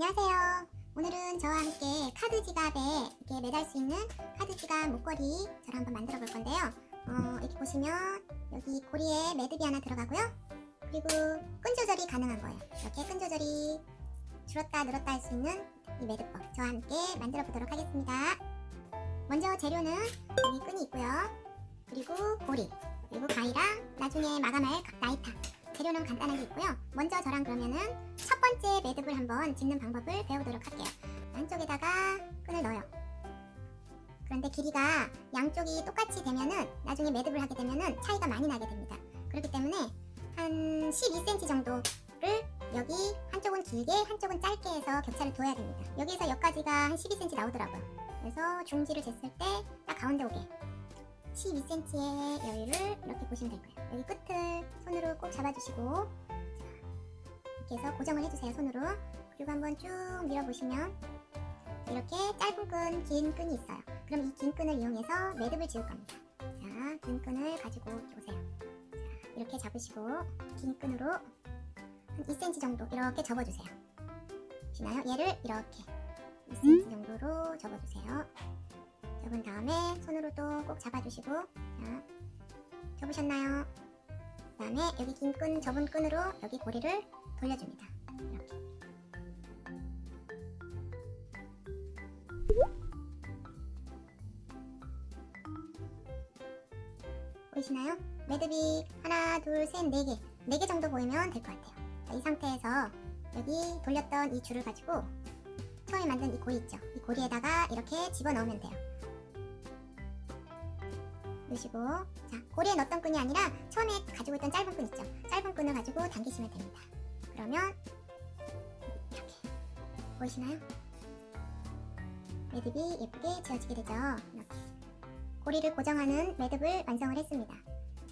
안녕하세요. 오늘은 저와 함께 카드 지갑에 이렇게 매달 수 있는 카드 지갑 목걸이 저를 한번 만들어 볼 건데요. 어, 이렇게 보시면 여기 고리에 매듭이 하나 들어가고요. 그리고 끈 조절이 가능한 거예요. 이렇게 끈 조절이 줄었다 늘었다 할 수 있는 이 매듭법 저와 함께 만들어 보도록 하겠습니다. 먼저 재료는 여기 끈이 있고요. 그리고 고리, 그리고 가위랑 나중에 마감할 라이터. 재료는 간단하게 있고요. 먼저 저랑 그러면은 첫 번째 매듭을 한번 짓는 방법을 배워보도록 할게요. 한쪽에다가 끈을 넣어요. 그런데 길이가 양쪽이 똑같이 되면은 나중에 매듭을 하게 되면은 차이가 많이 나게 됩니다. 그렇기 때문에 한 12cm 정도를 여기 한쪽은 길게 한쪽은 짧게 해서 격차를 둬야 됩니다. 여기에서 여기까지가 한 12cm 나오더라고요. 그래서 중지를 쟀을 때 딱 가운데 오게 12cm의 여유를 이렇게 보시면 될 거예요. 여기 끝을 손으로 꼭 잡아주시고 이렇게 해서 고정을 해주세요 손으로. 그리고 한번 쭉 밀어보시면 이렇게 짧은 끈, 긴 끈이 있어요. 그럼 이 긴 끈을 이용해서 매듭을 지을 겁니다. 자, 긴 끈을 가지고 오세요. 자, 이렇게 잡으시고 긴 끈으로 한 2cm 정도 이렇게 접어주세요. 보시나요? 얘를 이렇게 2cm 정도로 접어주세요. 접은 다음에 손으로 또 꼭 잡아주시고 자, 접으셨나요? 그 다음에 여기 긴 끈 접은 끈으로 여기 고리를 돌려줍니다. 이렇게. 보이시나요? 매듭이 하나, 둘, 셋, 네 개, 네 개 정도 보이면 될 것 같아요. 자, 이 상태에서 여기 돌렸던 이 줄을 가지고 처음에 만든 이 고리 있죠? 이 고리에다가 이렇게 집어넣으면 돼요. 넣으시고 자 고리에 넣었던 끈이 아니라 처음에 가지고 있던 짧은 끈 있죠? 짧은 끈을 가지고 당기시면 됩니다. 그러면 이렇게 보이시나요? 매듭이 예쁘게 지어지게 되죠. 이렇게 고리를 고정하는 매듭을 완성을 했습니다.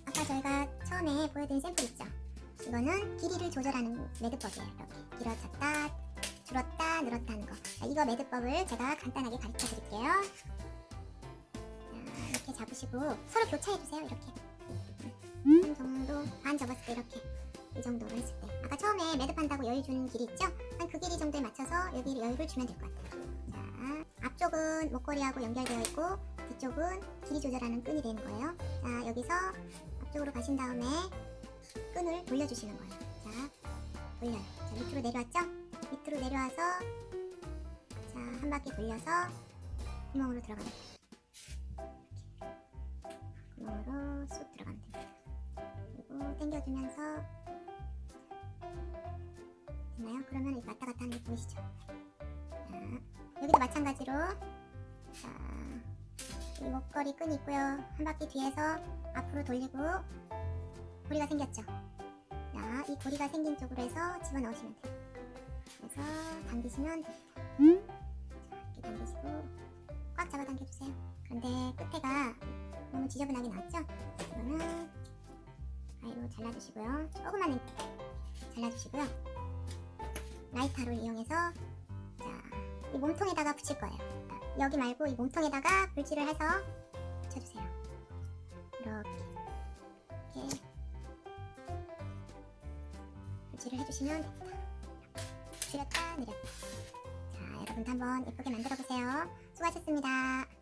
아까 저희가 처음에 보여드린 샘플 있죠? 이거는 길이를 조절하는 매듭법이에요. 이렇게 길어졌다, 줄었다, 늘었다 하는 거. 자, 이거 매듭법을 제가 간단하게 가르쳐 드릴게요. 잡으시고 서로 교차해 주세요. 이렇게. 한 정도 반 접었을 때 이렇게 이 정도로 했을 때 아까 처음에 매듭한다고 여유 주는 길이 있죠? 한 그 길이 정도에 맞춰서 여기 여유를 주면 될 것 같아요. 자, 앞쪽은 목걸이하고 연결되어 있고 뒤쪽은 길이 조절하는 끈이 되는 거예요. 자, 여기서 앞쪽으로 가신 다음에 끈을 돌려주시는 거예요. 자, 돌려요. 자, 밑으로 내려왔죠? 밑으로 내려와서 자, 한 바퀴 돌려서 구멍으로 들어갑니다. 그러면 이렇게 왔다 갔다 하는 게 보이시죠? 자, 여기도 마찬가지로 자, 이 목걸이 끈이 있고요. 한 바퀴 뒤에서 앞으로 돌리고 고리가 생겼죠? 자, 이 고리가 생긴 쪽으로 해서 집어넣으시면 돼요. 그래서 당기시면 됩니다. 자, 이렇게 당기시고 꽉 잡아 당겨주세요. 그런데 끝에가 너무 지저분하게 나왔죠? 이거는 가위로 잘라주시고요. 조금만 잘라주시고요. 라이터를 이용해서 자, 이 몸통에다가 붙일 거예요. 자, 여기 말고 이 몸통에다가 불질을 해서 붙여주세요. 이렇게 이렇게 불질을 해주시면 됩니다. 줄였다 내렸다. 자, 여러분도 한번 예쁘게 만들어 보세요. 수고하셨습니다.